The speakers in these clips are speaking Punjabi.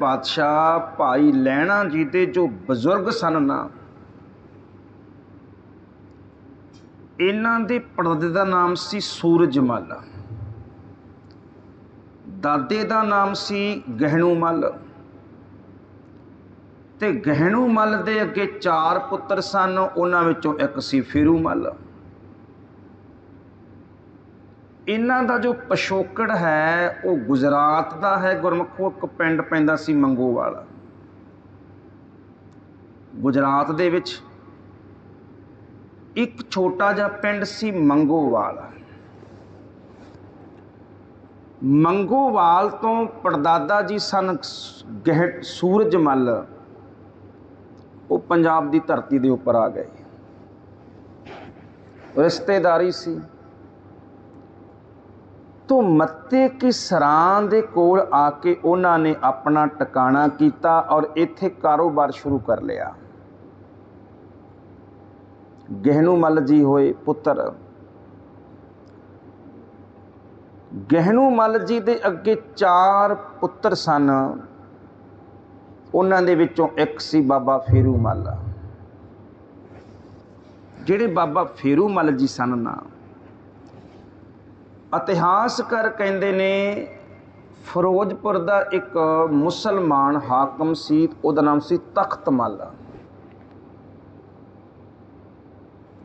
ਪਾਤਸ਼ਾਹ ਭਾਈ ਲਹਿਣਾ ਜੀ ਦੇ ਜੋ ਬਜ਼ੁਰਗ ਸਨ ਨਾ, ਇਹਨਾਂ ਦੇ ਪੜਦੇ ਦਾ ਨਾਮ ਸੀ ਸੂਰਜ ਮੱਲ ਦਾਦੇ ਦਾ ਨਾਮ ਸੀ ਗਹਿਣੂ ਮੱਲ ਤੇ ਗਹਿਣੂ ਮੱਲ ਦੇ ਅੱਗੇ ਚਾਰ ਪੁੱਤਰ ਸਨ, ਉਹਨਾਂ ਵਿੱਚੋਂ ਇੱਕ ਸੀ ਫਿਰੂ ਮੱਲ ਇਹਨਾਂ ਦਾ ਜੋ ਪਿਛੋਕੜ ਹੈ, ਉਹ ਗੁਜਰਾਤ ਦਾ ਹੈ, ਗੁਰਮੁਖੋ, ਇੱਕ ਪਿੰਡ ਪੈਂਦਾ ਸੀ ਮੰਗੋਵਾਲ। ਗੁਜਰਾਤ ਦੇ ਵਿੱਚ ਇੱਕ ਛੋਟਾ ਜਿਹਾ ਪਿੰਡ ਸੀ ਮੰਗੋਵਾਲ। ਮੰਗੋਵਾਲ ਤੋਂ ਪੜਦਾਦਾ ਜੀ ਸਨ ਗਹਿ, ਸੂਰਜ ਮੱਲ। ਉਹ ਪੰਜਾਬ ਦੀ ਧਰਤੀ ਦੇ ਉੱਪਰ ਆ ਗਏ। ਰਿਸ਼ਤੇਦਾਰੀ ਸੀ। ਤੋਂ ਮੱਤੇ ਕੀ ਸਰਾਂ ਦੇ ਕੋਲ ਆ ਕੇ ਉਹਨਾਂ ਨੇ ਆਪਣਾ ਟਿਕਾਣਾ ਕੀਤਾ ਔਰ ਇੱਥੇ ਕਾਰੋਬਾਰ ਸ਼ੁਰੂ ਕਰ ਲਿਆ? ਗਹਿਣੂ ਮੱਲ ਜੀ ਹੋਏ ਪੁੱਤਰ, ਗਹਿਣੂ ਮੱਲ ਜੀ ਦੇ ਅੱਗੇ ਚਾਰ ਪੁੱਤਰ ਸਨ। ਉਹਨਾਂ ਦੇ ਵਿੱਚੋਂ ਇੱਕ ਸੀ ਬਾਬਾ ਫੇਰੂ ਮੱਲ। ਜਿਹੜੇ ਬਾਬਾ ਫੇਰੂ ਮੱਲ ਜੀ ਸਨ ਨਾ ਇਤਿਹਾਸਕਾਰ ਕਹਿੰਦੇ ਨੇ, ਫਿਰੋਜ਼ਪੁਰ ਦਾ ਇੱਕ ਮੁਸਲਮਾਨ ਹਾਕਮ ਸੀ, ਉਹਦਾ ਨਾਮ ਸੀ ਤਖਤ ਮੱਲ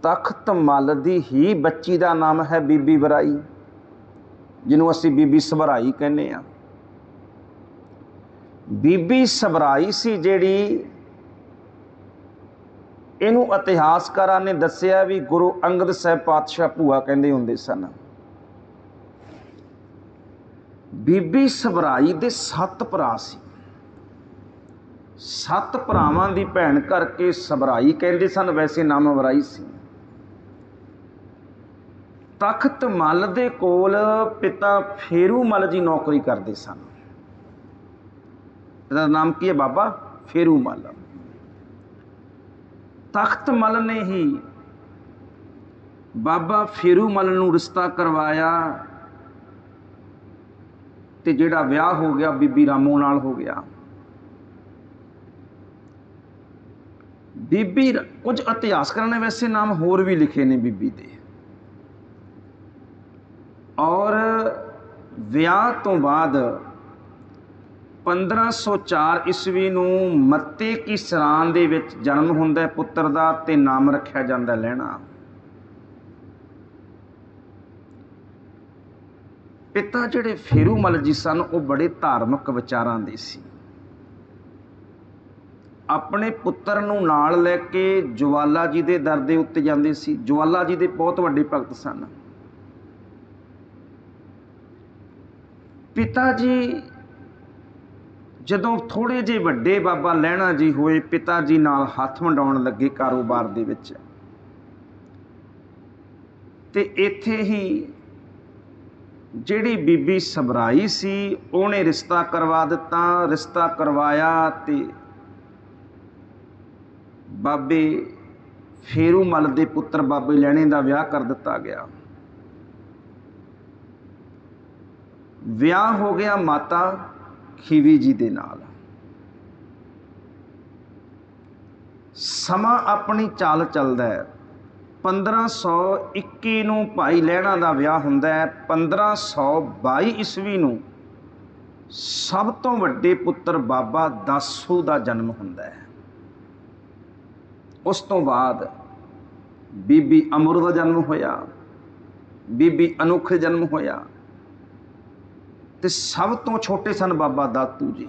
ਤਖਤ ਮੱਲ ਦੀ ਹੀ ਬੱਚੀ ਦਾ ਨਾਮ ਹੈ ਬੀਬੀ ਬਰਾਈ ਜਿਹਨੂੰ ਅਸੀਂ ਬੀਬੀ ਸਬਰਾਈ ਕਹਿੰਦੇ ਆ ਬੀਬੀ ਸਬਰਾਈ ਸੀ ਜਿਹੜੀ ਇਹਨੂੰ ਇਤਿਹਾਸਕਾਰਾਂ ਨੇ ਦੱਸਿਆ ਵੀ ਗੁਰੂ ਅੰਗਦ ਸਾਹਿਬ ਪਾਤਸ਼ਾਹ ਭੂਆ ਕਹਿੰਦੇ ਹੁੰਦੇ ਸਨ। ਬੀਬੀ ਸਬਰਾਈ ਦੇ ਸੱਤ ਭਰਾ ਸੀ। ਸੱਤ ਭਰਾਵਾਂ ਦੀ ਭੈਣ ਕਰਕੇ ਸਬਰਾਈ ਕਹਿੰਦੇ ਸਨ, ਵੈਸੇ ਨਾਮ ਵਰਾਈ ਸੀ। ਤਖਤ ਮੱਲ ਦੇ ਕੋਲ ਪਿਤਾ ਫੇਰੂ ਮੱਲ ਜੀ ਨੌਕਰੀ ਕਰਦੇ ਸਨ। ਇਹਦਾ ਨਾਮ ਕੀ ਹੈ ਬਾਬਾ? ਫੇਰੂ ਮੱਲ। ਤਖਤ ਮੱਲ ਨੇ ਹੀ ਬਾਬਾ ਫੇਰੂ ਮੱਲ ਨੂੰ ਰਿਸ਼ਤਾ ਕਰਵਾਇਆ। ਤੇ ਜਿਹੜਾ ਵਿਆਹ ਹੋ ਗਿਆ, ਬੀਬੀ ਰਾਮੋ ਨਾਲ ਹੋ ਗਿਆ। ਬੀਬੀ ਕੁਝ ਇਤਿਹਾਸਕਾਰਾਂ ਨੇ ਵੈਸੇ ਨਾਮ ਹੋਰ ਵੀ ਲਿਖੇ ਨੇ ਬੀਬੀ ਦੇ। ਔਰ ਵਿਆਹ ਤੋਂ ਬਾਅਦ 1504 ਈਸਵੀ ਨੂੰ ਮੱਤੇ ਕੀ ਸਰਾਂ ਦੇ ਵਿੱਚ ਜਨਮ ਹੁੰਦਾ ਪੁੱਤਰ ਦਾ ਤੇ ਨਾਮ ਰੱਖਿਆ ਜਾਂਦਾ ਲੈਣਾ। ਪਿਤਾ ਜਿਹੜੇ ਫੇਰੂਮਲ ਜੀ ਸਨ, ਉਹ ਬੜੇ ਧਾਰਮਿਕ ਵਿਚਾਰਾਂ ਦੇ ਸੀ। ਆਪਣੇ ਪੁੱਤਰ ਨੂੰ ਨਾਲ ਲੈ ਕੇ ਜਵਾਲਾ ਜੀ ਦੇ ਦਰ ਦੇ ਉੱਤੇ ਜਾਂਦੇ ਸੀ। ਜਵਾਲਾ ਜੀ ਦੇ ਬਹੁਤ ਵੱਡੇ ਭਗਤ ਸਨ। ਪਿਤਾ ਜੀ ਜਦੋਂ ਥੋੜੇ ਜਿਹੇ ਵੱਡੇ ਬਾਬਾ ਲਹਿਣਾ ਜੀ ਹੋਏ, ਪਿਤਾ ਜੀ ਨਾਲ ਹੱਥ ਵੰਡਾਉਣ ਲੱਗੇ ਕਾਰੋਬਾਰ ਦੇ ਵਿੱਚ। ਤੇ ਇੱਥੇ ਹੀ ਜਿਹੜੀ ਬੀਬੀ ਸਬਰਾਈ ਸੀ, ਉਹਨੇ ਰਿਸ਼ਤਾ ਕਰਵਾ ਦਿੱਤਾ, ਰਿਸ਼ਤਾ ਕਰਵਾਇਆ ਤੇ ਬਾਬੇ ਫੇਰੂ ਮਲ ਦੇ ਪੁੱਤਰ ਬਾਬੇ ਲੈਣੇ ਦਾ ਵਿਆਹ ਕਰ ਦਿੱਤਾ ਗਿਆ। ਵਿਆਹ ਹੋ ਗਿਆ ਮਾਤਾ ਖੀਵੀ ਜੀ ਦੇ ਨਾਲ। ਸਮਾਂ ਆਪਣੀ ਚਾਲ ਚੱਲਦਾ ਹੈ। 1521 ਨੂੰ ਭਾਈ ਲਹਿਣਾ ਦਾ ਵਿਆਹ ਹੁੰਦਾ ਹੈ। 1522 ਈਸਵੀ ਨੂੰ ਸਭ ਤੋਂ ਵੱਡੇ ਪੁੱਤਰ ਬਾਬਾ ਦਾਸੂ ਦਾ ਜਨਮ ਹੁੰਦਾ ਹੈ। ਉਸ ਤੋਂ ਬਾਅਦ ਬੀਬੀ ਅਮਰ ਦਾ ਜਨਮ ਹੋਇਆ, ਬੀਬੀ ਅਨੁਖ ਜਨਮ ਹੋਇਆ ਤੇ ਸਭ ਤੋਂ ਛੋਟੇ ਸਨ ਬਾਬਾ ਦਾਤੂ ਜੀ।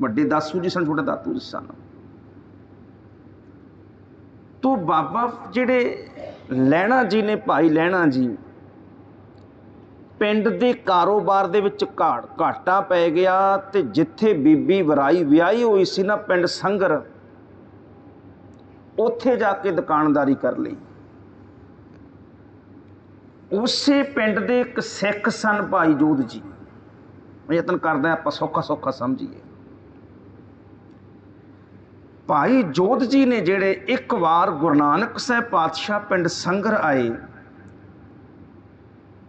ਵੱਡੇ ਦਾਸੂ ਜੀ ਸਨ, ਛੋਟੇ ਦਾਤੂ ਜੀ ਸਨ। ਤੋਂ ਬਾਬਾ ਜਿਹੜੇ ਲਹਿਣਾ ਜੀ ਨੇ ਭਾਈ ਲਹਿਣਾ ਜੀ, ਪਿੰਡ ਦੇ ਕਾਰੋਬਾਰ ਦੇ ਵਿੱਚ ਘਾਟ ਘਾਟਾ ਪੈ ਗਿਆ ਤੇ ਜਿੱਥੇ ਬੀਬੀ ਵਰਾਈ ਵਿਆਹੀ ਹੋਈ ਸੀ ਨਾ ਪਿੰਡ ਸੰਗਰ, ਉੱਥੇ ਜਾ ਕੇ ਦੁਕਾਨਦਾਰੀ ਕਰ ਲਈ। ਉਸੇ ਪਿੰਡ ਦੇ ਇੱਕ ਸਿੱਖ ਸਨ ਭਾਈ ਜੋਧ ਜੀ। ਯਤਨ ਕਰਦਾ ਆਪਾਂ ਸੌਖਾ ਸੌਖਾ ਸਮਝੀਏ। ਭਾਈ ਜੋਤ ਜੀ ਨੇ ਜਿਹੜੇ ਇੱਕ ਵਾਰ ਗੁਰੂ ਨਾਨਕ ਸਾਹਿਬ ਪਾਤਸ਼ਾਹ ਪਿੰਡ ਸੰਗਰ ਆਏ,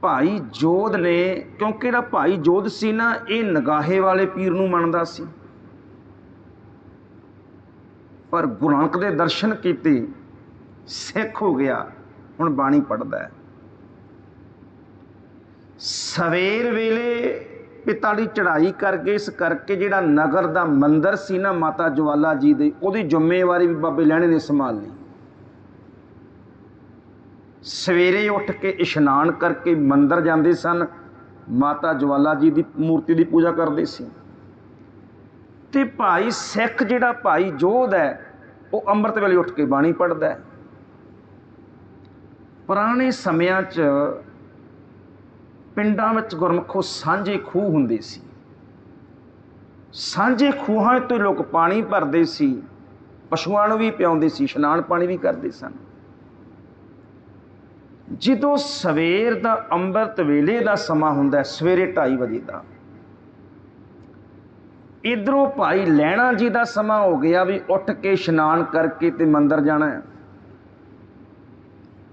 ਭਾਈ ਜੋਧ ਨੇ, ਕਿਉਂਕਿ ਜਿਹੜਾ ਭਾਈ ਜੋਧ ਸੀ ਨਾ, ਇਹ ਨਗਾਹੇ ਵਾਲੇ ਪੀਰ ਨੂੰ ਮੰਨਦਾ ਸੀ। ਪਰ ਗੁਰੂ ਨਾਨਕ ਦੇ ਦਰਸ਼ਨ ਕੀਤੇ, ਸਿੱਖ ਹੋ ਗਿਆ, ਹੁਣ ਬਾਣੀ ਪੜਦਾ ਸਵੇਰ ਵੇਲੇ ਪਿਤਾ ਦੀ ਚੜ੍ਹਾਈ ਕਰਕੇ, ਇਸ ਕਰਕੇ ਜਿਹੜਾ ਨਗਰ ਦਾ ਮੰਦਰ ਸੀ ਨਾ ਮਾਤਾ ਜਵਾਲਾ ਜੀ ਦੇ, ਉਹਦੀ ਜ਼ਿੰਮੇਵਾਰੀ ਵੀ ਬਾਬੇ ਲਹਿਣੇ ਨੇ ਸੰਭਾਲ ਲਈ। ਸਵੇਰੇ ਉੱਠ ਕੇ ਇਸ਼ਨਾਨ ਕਰਕੇ ਮੰਦਰ ਜਾਂਦੇ ਸਨ, ਮਾਤਾ ਜਵਾਲਾ ਜੀ ਦੀ ਮੂਰਤੀ ਦੀ ਪੂਜਾ ਕਰਦੇ ਸੀ। ਤੇ ਭਾਈ ਸਿੱਖ ਜਿਹੜਾ ਭਾਈ ਜੋਧ ਹੈ, ਉਹ ਅੰਮ੍ਰਿਤ ਵੇਲੇ ਉੱਠ ਕੇ ਬਾਣੀ ਪੜ੍ਹਦਾ ਹੈ। ਪੁਰਾਣੇ ਸਮਿਆਂ 'ਚ ਪਿੰਡਾਂ ਵਿੱਚ ਗੁਰਮਖੋ ਸਾਂਝੇ ਖੂਹ ਹੁੰਦੇ ਸੀ। ਸਾਂਝੇ ਖੂਹਾਂ ਤੋਂ ਲੋਕ ਪਾਣੀ ਭਰਦੇ ਸੀ, ਪਸ਼ੂਆਂ ਨੂੰ ਵੀ ਪਿਆਉਂਦੇ ਸੀ, ਇਸ਼ਨਾਨ ਪਾਣੀ ਵੀ ਕਰਦੇ ਸਨ। ਜਦੋਂ ਸਵੇਰ ਦਾ ਅੰਮ੍ਰਿਤ ਵੇਲੇ ਦਾ ਸਮਾਂ ਹੁੰਦਾ ਸਵੇਰੇ 2:30 ਵਜੇ ਦਾ, ਇਧਰੋਂ ਭਾਈ ਲੈਣਾ ਜੀ ਦਾ ਸਮਾਂ ਹੋ ਗਿਆ ਵੀ ਉੱਠ ਕੇ ਇਸ਼ਨਾਨ ਕਰਕੇ ਤੇ ਮੰਦਰ ਜਾਣਾ ਹੈ।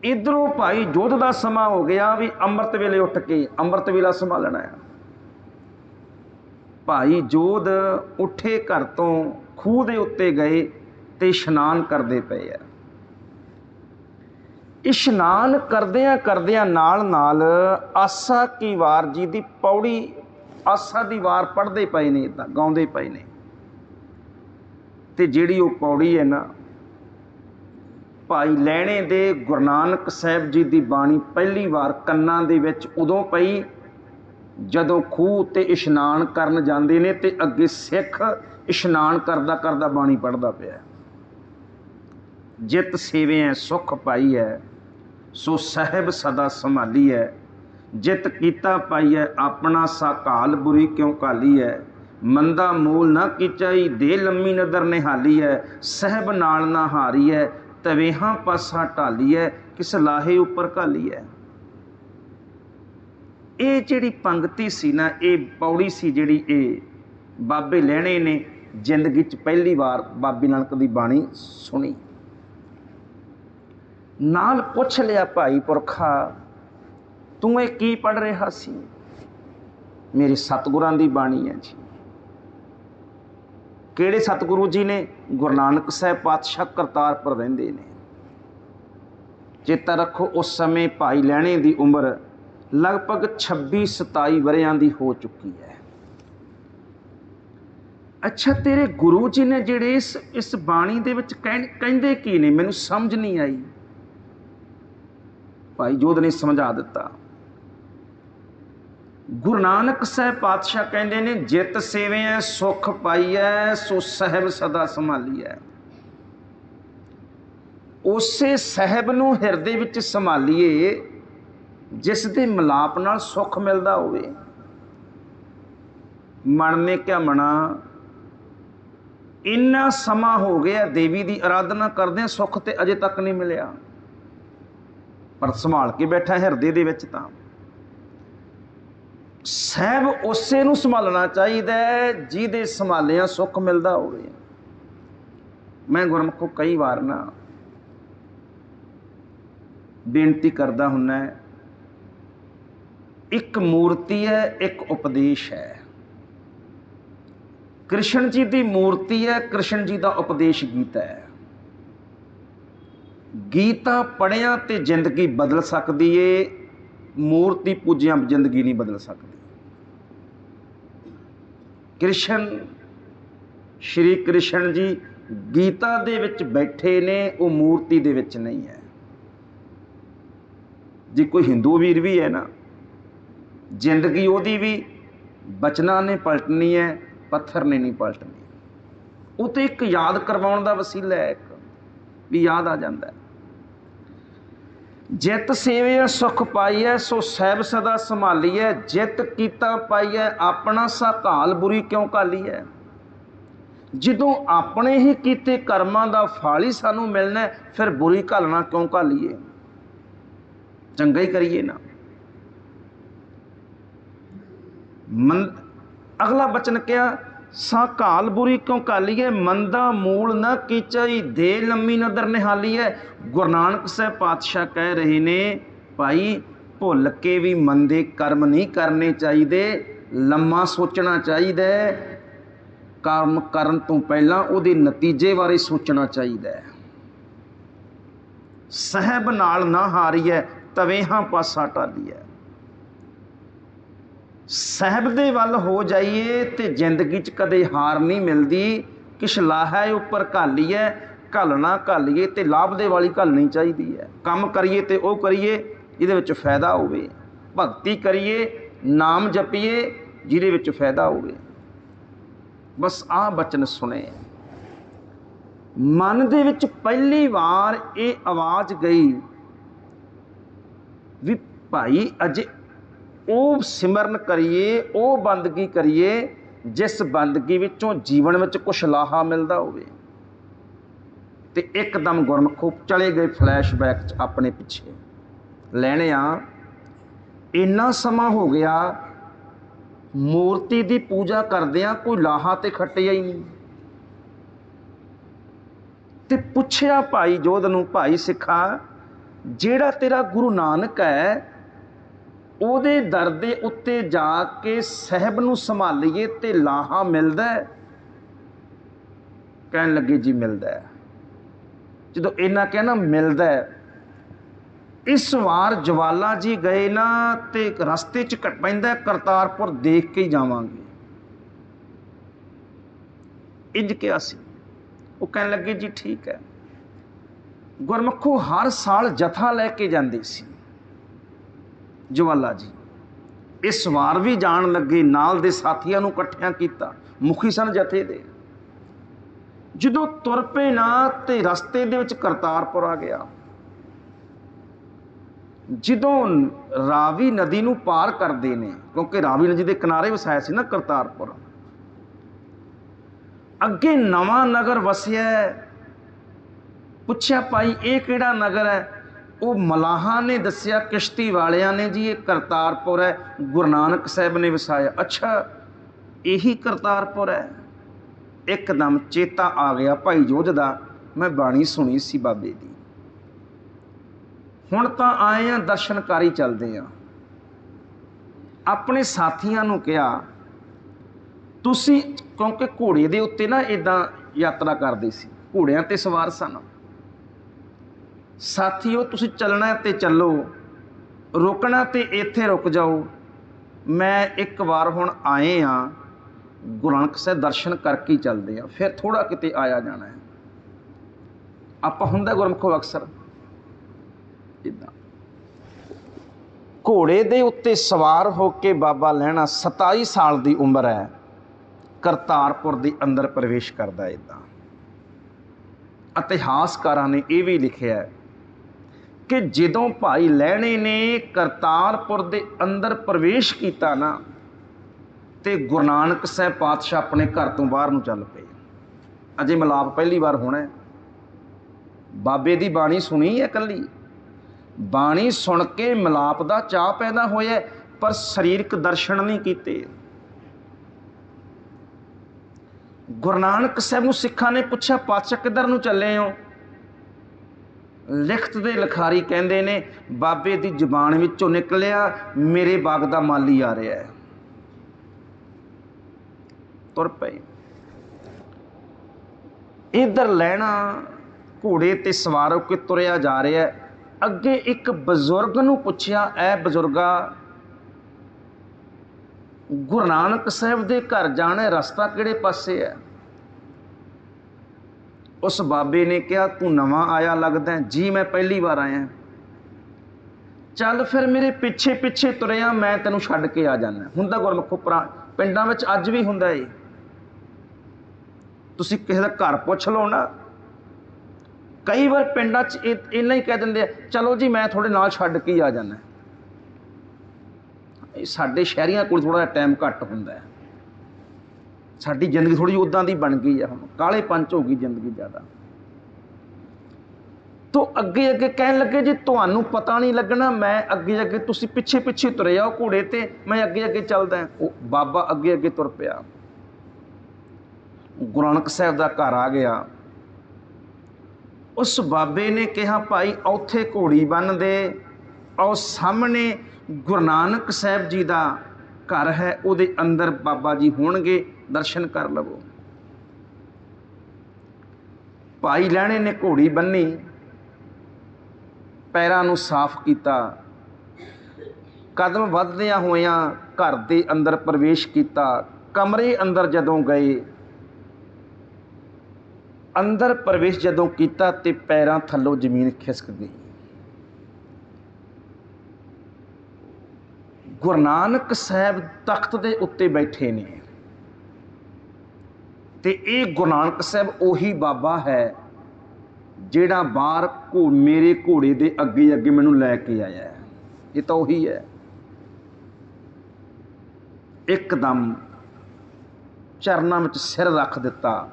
ਇਧਰੋਂ ਭਾਈ ਜੋਧ ਦਾ ਸਮਾਂ ਹੋ ਗਿਆ ਵੀ ਅੰਮ੍ਰਿਤ ਵੇਲੇ ਉੱਠ ਕੇ ਅੰਮ੍ਰਿਤ ਵੇਲਾ ਸੰਭਾਲਣਾ ਆ ਭਾਈ ਜੋਧ ਉੱਠੇ ਘਰ ਤੋਂ ਖੂਹ ਦੇ ਉੱਤੇ ਗਏ ਤੇ ਇਸ਼ਨਾਨ ਕਰਦੇ ਪਏ ਆ। ਇਸ਼ਨਾਨ ਕਰਦਿਆਂ ਕਰਦਿਆਂ ਨਾਲ ਨਾਲ ਆਸਾ ਕੀ ਵਾਰ ਜੀ ਦੀ ਪੌੜੀ ਆਸਾ ਦੀ ਵਾਰ ਪੜ੍ਹਦੇ ਪਏ ਨੇ ਤਾਂ ਗਾਉਂਦੇ ਪਏ ਨੇ। ਤੇ ਜਿਹੜੀ ਉਹ ਪੌੜੀ ਹੈ ਨਾ ਭਾਈ ਲਹਿਣੇ ਦੇ ਗੁਰੂ ਨਾਨਕ ਸਾਹਿਬ ਜੀ ਦੀ ਬਾਣੀ ਪਹਿਲੀ ਵਾਰ ਕੰਨਾਂ ਦੇ ਵਿੱਚ ਉਦੋਂ ਪਈ, ਜਦੋਂ ਖੂਹ ਤੇ ਇਸ਼ਨਾਨ ਕਰਨ ਜਾਂਦੇ ਨੇ ਤੇ ਅੱਗੇ ਸਿੱਖ ਇਸ਼ਨਾਨ ਕਰਦਾ ਕਰਦਾ ਬਾਣੀ ਪੜ੍ਹਦਾ ਪਿਆ ਜਿਤ ਸੇਵਿਐ ਸੁਖ ਹੈ, ਸੋ ਸਹਿਬ ਸਦਾ ਸੰਭਾਲੀ ਹੈ। ਜਿਤ ਕੀਤਾ ਪਾਈ ਹੈ, ਆਪਣਾ ਸਾਕਾਲ ਬੁਰੀ ਕਿਉ ਹੈ? ਮੰਦਾ ਮੂਲ ਨਾ ਕੀਚਾਈ ਦੇ ਲੰਮੀ ਨਦਰ ਹੈ। ਸਹਿਬ ਨਾਲ ਨਾ ਹਾਰੀ ਹੈ ਤਵੇਹਾਂ ਪਾਸਾ ਢਾਲੀਐ, ਕਿਸ ਲਾਹੇ ਉੱਪਰ ਘਾਲੀਐ। ਇਹ ਜਿਹੜੀ ਪੰਗਤੀ ਸੀ ਨਾ, ਇਹ ਪੌੜੀ ਸੀ ਜਿਹੜੀ ਇਹ ਬਾਬੇ ਲੈਣੇ ਨੇ ਜ਼ਿੰਦਗੀ 'ਚ ਪਹਿਲੀ ਵਾਰ ਬਾਬੇ ਨਾਨਕ ਦੀ ਬਾਣੀ ਸੁਣੀ। ਨਾਲ ਪੁੱਛ ਲਿਆ ਭਾਈ ਪੁਰਖਾ, ਤੂੰ ਇਹ ਕੀ ਪੜ ਰਿਹਾ ਸੀ? ਮੇਰੇ ਸਤਿਗੁਰਾਂ ਦੀ ਬਾਣੀ ਹੈ ਜੀ। ਕਿਹੜੇ ਸਤਿਗੁਰੂ ਜੀ ਨੇ ਗੁਰੂ ਨਾਨਕ ਸਾਹਿਬ ਪਾਤਸ਼ਾਹ ਕਰਤਾਰਪੁਰ ਰਹਿੰਦੇ ਨੇ? ਚੇਤਾ ਰੱਖੋ, ਉਸ ਸਮੇਂ ਭਾਈ ਲੈਣੇ ਦੀ ਉਮਰ ਲਗਭਗ 26 27 ਵਰਿਆਂ ਦੀ ਹੋ ਚੁੱਕੀ ਹੈ। ਅੱਛਾ, ਤੇਰੇ ਗੁਰੂ ਜੀ ਨੇ ਜਿਹੜੇ ਇਸ ਇਸ ਬਾਣੀ ਦੇ ਵਿੱਚ ਕਹਿੰ- ਕਹਿੰਦੇ ਕੀ ਨੇ? ਮੈਨੂੰ ਸਮਝ ਨਹੀਂ ਆਈ। ਭਾਈ ਜੋਧ ਨੇ ਸਮਝਾ ਦਿੱਤਾ। ਗੁਰੂ ਨਾਨਕ ਸਾਹਿਬ ਪਾਤਸ਼ਾਹ ਕਹਿੰਦੇ ਨੇ, ਜਿਤ ਸੇਵਿਐ ਸੁਖ ਪਾਈਐ ਸੋ ਸਹਿਬ ਸਦਾ ਸੰਭਾਲੀਐ ਉਸੇ ਸਹਿਬ ਨੂੰ ਹਿਰਦੇ ਵਿੱਚ ਸੰਭਾਲੀਏ ਜਿਸ ਦੇ ਮਿਲਾਪ ਨਾਲ ਸੁਖ ਮਿਲਦਾ ਹੋਵੇ। ਮਨ ਨੇ ਕਿਆ ਮਣਾ ਇੰਨਾ ਸਮਾਂ ਹੋ ਗਿਆ, ਦੇਵੀ ਦੀ ਆਰਾਧਨਾ ਕਰਦੇ ਸੁੱਖ ਤੇ ਅਜੇ ਤੱਕ ਨਹੀਂ ਮਿਲਿਆ। ਪਰ ਸੰਭਾਲ ਕੇ ਬੈਠਾ ਹਿਰਦੇ ਦੇ ਵਿੱਚ ਤਾਂ। ਸਹਿਬ ਉਸੇ ਨੂੰ ਸੰਭਾਲਣਾ ਚਾਹੀਦਾ ਜਿਹਦੇ ਸੰਭਾਲਿਆ ਸੁੱਖ ਮਿਲਦਾ ਹੋਵੇ। ਮੈਂ ਗੁਰਮੁਖੋ ਕਈ ਵਾਰ ਨਾ ਬੇਨਤੀ ਕਰਦਾ ਹੁੰਨਾ ਇੱਕ ਮੂਰਤੀ ਹੈ, ਇੱਕ ਉਪਦੇਸ਼ ਹੈ। ਕ੍ਰਿਸ਼ਨ ਜੀ ਦੀ ਮੂਰਤੀ ਹੈ, ਕ੍ਰਿਸ਼ਨ ਜੀ ਦਾ ਉਪਦੇਸ਼ ਗੀਤਾ ਹੈ। ਗੀਤਾ ਪੜਿਆ ਤੇ ਜ਼ਿੰਦਗੀ ਬਦਲ ਸਕਦੀ ਏ, ਮੂਰਤੀ ਪੂਜਿਆਂ, ਜ਼ਿੰਦਗੀ ਨਹੀਂ ਬਦਲ ਸਕਦੀ। ਕ੍ਰਿਸ਼ਨ, ਸ਼੍ਰੀ ਕ੍ਰਿਸ਼ਨ ਜੀ ਗੀਤਾ ਦੇ ਵਿੱਚ ਬੈਠੇ ਨੇ, ਉਹ ਮੂਰਤੀ ਦੇ ਵਿੱਚ ਨਹੀਂ ਹੈ। ਜੇ ਕੋਈ ਹਿੰਦੂ ਵੀਰ ਵੀ ਹੈ ਨਾ, ਜ਼ਿੰਦਗੀ ਉਹਦੀ ਵੀ ਬਚਨਾਂ ਨੇ ਪਲਟਣੀ ਹੈ, ਪੱਥਰ ਨੇ ਨਹੀਂ ਪਲਟਣੀ। ਉਹ ਤੇ ਇੱਕ ਯਾਦ ਕਰਵਾਉਣ ਦਾ ਵਸੀਲਾ ਹੈ ਇੱਕ, ਵੀ ਯਾਦ ਆ ਜਾਂਦਾ ਹੈ। ਜਿਤ ਸੇਵਿਆ ਸੁਖ ਪਾਈਐ, ਸੋ ਸਹਿਬ ਸਦਾ ਸੰਭਾਲੀਐ, ਜਿਤ ਕੀਤਾ ਪਾਈਐ, ਆਪਣਾ ਸਾਕਾਲ ਬੁਰੀ ਕਿਉ ਕਾਲੀਐ ਜਦੋਂ ਆਪਣੇ ਹੀ ਕੀਤੇ ਕਰਮਾਂ ਦਾ ਫਲ ਹੀ ਸਾਨੂੰ ਮਿਲਣਾ, ਫਿਰ ਬੁਰੀ ਘਾਲਣਾ ਕਿਉਂ ਘਾਲੀਏ? ਚੰਗਾ ਹੀ ਕਰੀਏ ਨਾ। ਮਨ ਅਗਲਾ ਬਚਨ ਕਿਹਾ ਸਾਕਾਲ ਬੁਰੀ ਕਿਉਂ ਕਾਲੀਏ ਮੰਦਾ ਮੂਲ ਨਾ ਕੀਚਈ ਦੇ ਲੰਮੀ ਨਦਰ ਨਿਹਾਲੀਏ ਗੁਰੂ ਨਾਨਕ ਸਾਹਿਬ ਪਾਤਸ਼ਾਹ ਕਹਿ ਰਹੇ ਨੇ, ਭਾਈ, ਭੁੱਲ ਕੇ ਵੀ ਮੰਦੇ ਕਰਮ ਨਹੀਂ ਕਰਨੇ ਚਾਹੀਦੇ। ਲੰਮਾ ਸੋਚਣਾ ਚਾਹੀਦਾ ਕਰਮ ਕਰਨ ਤੋਂ ਪਹਿਲਾਂ ਉਹਦੇ ਨਤੀਜੇ ਬਾਰੇ ਸੋਚਣਾ ਚਾਹੀਦਾ ਹੈ ਸਹਿਬ ਨਾਲ ਨਾ ਹਾਰੀਐ ਤਵੇਹਾਂ ਪਾਸਾ ਟਾਲੀਐ ਸਹਿਬ ਦੇ ਵੱਲ ਹੋ ਜਾਈਏ ਤੇ ਜ਼ਿੰਦਗੀ 'ਚ ਕਦੇ ਹਾਰ ਨਹੀਂ ਮਿਲਦੀ। ਕਿਛ ਲਾਹੈ ਉੱਪਰ ਘਾਲੀਐ ਘਾਲਣਾ ਘਾਲੀਏ ਤੇ ਲਾਭ ਦੇ ਵਾਲੀ ਘਾਲਣੀ ਚਾਹੀਦੀ ਹੈ। ਕੰਮ ਕਰੀਏ ਤੇ ਉਹ ਕਰੀਏ ਜਿਹਦੇ ਵਿੱਚ ਫਾਇਦਾ ਹੋਵੇ। ਭਗਤੀ ਕਰੀਏ, ਨਾਮ ਜਪੀਏ, ਜਿਹਦੇ ਵਿੱਚ ਫਾਇਦਾ ਹੋਵੇ। ਬਸ ਆਹ ਬਚਨ ਸੁਣੇ। ਮਨ ਦੇ ਵਿੱਚ ਪਹਿਲੀ ਵਾਰ ਇਹ ਆਵਾਜ਼ ਗਈ ਵੀ ਭਾਈ ਅਜੇ ਉਹ ਸਿਮਰਨ ਕਰੀਏ, ਉਹ ਬੰਦਗੀ ਕਰੀਏ, ਜਿਸ ਬੰਦਗੀ ਵਿੱਚੋਂ ਜੀਵਨ ਵਿੱਚ ਕੁਛ ਲਾਹਾ ਮਿਲਦਾ ਹੋਵੇ। ਤੇ ਇੱਕਦਮ ਗੁਰਮਖੋ ਚਲੇ ਗਏ ਫਲੈਸ਼ਬੈਕ ਚ ਆਪਣੇ ਪਿੱਛੇ। ਲੈਣਿਆ, ਇੰਨਾ ਸਮਾਂ ਹੋ ਗਿਆ, ਮੂਰਤੀ ਦੀ ਪੂਜਾ ਕਰਦਿਆਂ ਕੋਈ ਲਾਹਾ ਤੇ ਖੱਟਿਆ ਹੀ ਨਹੀਂ। ਤੇ ਪੁੱਛਿਆ ਭਾਈ ਜੋਧ ਨੂੰ, ਭਾਈ ਸਿੱਖਾ, ਜਿਹੜਾ ਤੇਰਾ ਗੁਰੂ ਨਾਨਕ ਹੈ ਉਹਦੇ ਦਰ ਦੇ ਉੱਤੇ ਜਾ ਕੇ ਸਹਿਬ ਨੂੰ ਸੰਭਾਲੀਏ ਤੇ ਲਾਹਾ ਮਿਲਦਾ ਕਹਿਣ ਲੱਗੇ ਜੀ ਮਿਲਦਾ ਜਦੋਂ ਇਹਨਾਂ ਕਹਿਣਾ ਮਿਲਦਾ ਇਸ ਵਾਰ ਜਵਾਲਾ ਜੀ ਗਏ ਨਾ ਤੇ ਰਸਤੇ 'ਚ ਘਟ ਪੈਂਦਾ ਕਰਤਾਰਪੁਰ ਦੇਖ ਕੇ ਹੀ ਜਾਵਾਂਗੇ। ਇੰਜ ਕਿਹਾ ਸੀ। ਉਹ ਕਹਿਣ ਲੱਗੇ ਜੀ ਠੀਕ ਹੈ। ਗੁਰਮਖੋ ਹਰ ਸਾਲ ਜਥਾ ਲੈ ਕੇ ਜਾਂਦੇ ਸੀ। ਜਵਾਲਾ ਜੀ। ਇਸ ਵਾਰ ਵੀ ਜਾਣ ਲੱਗੇ, ਨਾਲ ਦੇ ਸਾਥੀਆਂ ਨੂੰ ਇਕੱਠਿਆਂ ਕੀਤਾ। ਮੁਖੀ ਸਨ ਜਥੇ ਦੇ। ਜਦੋਂ ਤੁਰ ਪਏ ਨਾ, ਤੇ ਰਸਤੇ ਦੇ ਵਿੱਚ ਕਰਤਾਰਪੁਰ ਆ ਗਿਆ। ਜਦੋਂ ਰਾਵੀ ਨਦੀ ਨੂੰ ਪਾਰ ਕਰਦੇ ਨੇ, ਕਿਉਂਕਿ ਰਾਵੀ ਨਦੀ ਦੇ ਕਿਨਾਰੇ ਵਸਾਇਆ ਸੀ ਨਾ ਕਰਤਾਰਪੁਰ। ਅੱਗੇ ਨਵਾਂ ਨਗਰ ਵਸਿਆ। ਪੁੱਛਿਆ, ਭਾਈ, ਇਹ ਕਿਹੜਾ ਨਗਰ ਹੈ? ਉਹ ਮਲਾਹਾਂ ਨੇ ਦੱਸਿਆ, ਕਿਸ਼ਤੀ ਵਾਲਿਆਂ ਨੇ ਜੀ, ਇਹ ਕਰਤਾਰਪੁਰ ਹੈ, ਗੁਰੂ ਨਾਨਕ ਸਾਹਿਬ ਨੇ ਵਸਾਇਆ। ਅੱਛਾ, ਇਹੀ ਕਰਤਾਰਪੁਰ ਹੈ। ਇੱਕਦਮ ਚੇਤਾ ਆ ਗਿਆ ਭਾਈ ਜੋਧ ਦਾ, ਮੈਂ ਬਾਣੀ ਸੁਣੀ ਸੀ ਬਾਬੇ ਦੀ। ਹੁਣ ਤਾਂ ਆਏ ਆ ਦਰਸ਼ਨਕਾਰੀ ਚੱਲਦੇ ਆ ਆਪਣੇ ਸਾਥੀਆਂ ਨੂੰ ਕਿਹਾ, ਤੁਸੀਂ ਕਿਉਂਕਿ ਘੋੜੇ ਦੇ ਉੱਤੇ ਨਾ ਇਦਾਂ ਯਾਤਰਾ ਕਰਦੇ ਸੀ, ਘੋੜਿਆਂ ਤੇ ਸਵਾਰ ਸਨ। ਸਾਥੀਓ, ਤੁਸੀਂ ਚੱਲਣਾ ਤੇ ਚੱਲੋ। ਰੁਕਣਾ ਤੇ ਇੱਥੇ ਰੁਕ ਜਾਓ। ਮੈਂ ਇੱਕ ਵਾਰ ਹੁਣ ਆਏ ਆ ਗੁਰੂ ਨਾਨਕ ਸਾਹਿਬ ਦਰਸ਼ਨ ਕਰਕੇ ਹੀ ਚੱਲਦੇ ਆ ਫਿਰ ਥੋੜਾ ਕਿਤੇ ਆਇਆ ਜਾਣਾ ਹੈ। ਆਪਾਂ ਹੁੰਦਾ ਗੁਰਮੁਖੋ ਅਕਸਰ। ਇਦਾਂ ਘੋੜੇ ਦੇ ਉੱਤੇ ਸਵਾਰ ਹੋ ਕੇ ਬਾਬਾ ਲੈਣਾ 27 ਸਾਲ ਦੀ ਉਮਰ ਹੈ। ਕਰਤਾਰਪੁਰ ਦੇ ਅੰਦਰ ਪ੍ਰਵੇਸ਼ ਕਰਦਾ ਹੈ ਇਦਾਂ ਇਤਿਹਾਸਕਾਰਾਂ ਨੇ ਇਹ ਵੀ ਲਿਖਿਆ ਹੈ ਕਿ ਜਦੋਂ ਭਾਈ ਲਹਿਣੇ ਨੇ ਕਰਤਾਰਪੁਰ ਦੇ ਅੰਦਰ ਪ੍ਰਵੇਸ਼ ਕੀਤਾ ਨਾ, ਤੇ ਗੁਰੂ ਨਾਨਕ ਸਾਹਿਬ ਪਾਤਸ਼ਾਹ ਆਪਣੇ ਘਰ ਤੋਂ ਬਾਹਰ ਨੂੰ ਚੱਲ ਪਏ। ਅਜੇ ਮਿਲਾਪ ਪਹਿਲੀ ਵਾਰ ਹੋਣਾ ਹੈ। ਬਾਬੇ ਦੀ ਬਾਣੀ ਸੁਣੀ ਹੈ ਇਕੱਲੀ? ਬਾਣੀ ਸੁਣ ਕੇ ਮਿਲਾਪ ਦਾ ਚਾਹ ਪੈਦਾ ਹੋਇਆ ਪਰ ਸਰੀਰਕ ਦਰਸ਼ਨ ਨਹੀਂ ਕੀਤੇ। ਗੁਰੂ ਨਾਨਕ ਸਾਹਿਬ ਨੂੰ ਸਿੱਖਾਂ ਨੇ ਪੁੱਛਿਆ, ਪਾਤਸ਼ਾਹ ਕਿੱਧਰ ਨੂੰ ਚੱਲੇ ਹੋ? ਲਿਖਤ ਦੇ ਲਿਖਾਰੀ ਕਹਿੰਦੇ ਨੇ, ਬਾਬੇ ਦੀ ਜ਼ੁਬਾਨ ਵਿੱਚੋਂ ਨਿਕਲਿਆ, ਮੇਰੇ ਬਾਗ ਦਾ ਮਾਲੀ ਆ ਰਿਹਾ ਹੈ। ਤੁਰ ਪਏ। ਇਧਰ ਲੈਣਾ ਘੋੜੇ ਤੇ ਸਵਾਰ ਹੋ ਕੇ ਤੁਰਿਆ ਜਾ ਰਿਹਾ ਹੈ। ਅੱਗੇ ਇੱਕ ਬਜ਼ੁਰਗ ਨੂੰ ਪੁੱਛਿਆ, ਐ ਬਜ਼ੁਰਗਾ, ਗੁਰੂ ਨਾਨਕ ਸਾਹਿਬ ਦੇ ਘਰ ਜਾਣਾ ਰਸਤਾ ਕਿਹੜੇ ਪਾਸੇ ਹੈ? ਉਸ ਬਾਬੇ ਨੇ ਕਿਹਾ, ਤੂੰ ਨਵਾਂ ਆਇਆ ਲੱਗਦਾ ਜੀ, ਮੈਂ ਪਹਿਲੀ ਵਾਰ ਆਇਆ ਚੱਲ ਫਿਰ ਮੇਰੇ ਪਿੱਛੇ ਪਿੱਛੇ ਤੁਰਿਆ, ਮੈਂ ਤੈਨੂੰ ਛੱਡ ਕੇ ਆ ਜਾਣਾ ਹੁੰਦਾ ਗੁਰਮੁਖੋ ਪੁਰਾ ਪਿੰਡਾਂ ਵਿੱਚ ਅੱਜ ਵੀ ਹੁੰਦਾ ਏ। ਤੁਸੀਂ ਕਿਸੇ ਦਾ ਘਰ ਪੁੱਛ ਲਓ ਨਾ। ਕਈ ਵਾਰ ਪਿੰਡਾਂ 'ਚ ਇਹ, ਇੰਨਾ ਹੀ ਕਹਿ ਦਿੰਦੇ ਆ, ਚਲੋ ਜੀ, ਮੈਂ ਤੁਹਾਡੇ ਨਾਲ ਛੱਡ ਕੇ ਹੀ ਆ ਜਾਣਾ ਇਹ ਸਾਡੇ ਸ਼ਹਿਰੀਆਂ ਕੋਲ ਥੋੜਾ ਜਿਹਾ ਟਾਈਮ ਘੱਟ ਹੁੰਦਾ ਹੈ। ਸਾਡੀ ਜ਼ਿੰਦਗੀ ਥੋੜੀ ਜਿਹੀ ਉਦਾਂ ਦੀ ਬਣ ਗਈ ਹੈ ਹੁਣ, ਕਾਲੇ ਪੰਚ ਹੋ ਗਈ ਜ਼ਿੰਦਗੀ ਜ਼ਿਆਦਾ। ਤੋ ਅੱਗੇ ਅੱਗੇ ਕਹਿਣ ਲੱਗੇ, ਜੀ ਤੁਹਾਨੂੰ ਪਤਾ ਨਹੀਂ ਲੱਗਣਾ, ਮੈਂ ਅੱਗੇ ਅੱਗੇ ਤੁਸੀਂ ਪਿੱਛੇ ਪਿੱਛੇ ਤੁਰੇ ਜਾਓ ਘੋੜੇ ਤੇ, ਮੈਂ ਅੱਗੇ ਅੱਗੇ ਚੱਲਦਾ। ਉਹ ਬਾਬਾ ਅੱਗੇ ਅੱਗੇ ਤੁਰ ਪਿਆ। ਗੁਰੂ ਨਾਨਕ ਸਾਹਿਬ ਦਾ ਘਰ ਆ ਗਿਆ। ਉਸ ਬਾਬੇ ਨੇ ਕਿਹਾ, ਭਾਈ ਉੱਥੇ ਘੋੜੀ ਬੰਨ ਦੇ ਆਓ ਸਾਹਮਣੇ ਗੁਰੂ ਨਾਨਕ ਸਾਹਿਬ ਜੀ ਦਾ ਘਰ ਹੈ, ਉਹਦੇ ਅੰਦਰ ਬਾਬਾ ਜੀ ਹੋਣਗੇ। ਦਰਸ਼ਨ ਕਰ ਲਵੋ। ਭਾਈ ਲੈਣੇ ਨੇ ਘੋੜੀ ਬੰਨੀ, ਪੈਰਾਂ ਨੂੰ ਸਾਫ਼ ਕੀਤਾ। ਕਦਮ ਵੱਧਦਿਆਂ ਹੋਇਆਂ ਘਰ ਦੇ ਅੰਦਰ ਪ੍ਰਵੇਸ਼ ਕੀਤਾ। ਕਮਰੇ ਅੰਦਰ ਜਦੋਂ ਗਏ, ਅੰਦਰ ਪ੍ਰਵੇਸ਼ ਜਦੋਂ ਕੀਤਾ ਤੇ ਪੈਰਾਂ ਥੱਲੋਂ ਜ਼ਮੀਨ ਖਿਸਕ ਗਈ। ਗੁਰੂ ਨਾਨਕ ਸਾਹਿਬ ਤਖਤ ਦੇ ਉੱਤੇ ਬੈਠੇ ਨੇ। ਤੇ ਇਹ ਗੁਰੂ ਨਾਨਕ ਸਾਹਿਬ ਉਹੀ ਬਾਬਾ ਹੈ ਜਿਹੜਾ ਬਾਹਰ ਘੋ, ਮੇਰੇ ਘੋੜੇ ਦੇ ਅੱਗੇ ਅੱਗੇ ਮੈਨੂੰ ਲੈ ਕੇ ਆਇਆ ਹੈ। ਇਹ ਤਾਂ ਉਹੀ ਹੈ। ਇੱਕਦਮ ਚਰਨਾਂ ਵਿੱਚ ਸਿਰ ਰੱਖ ਦਿੱਤਾ।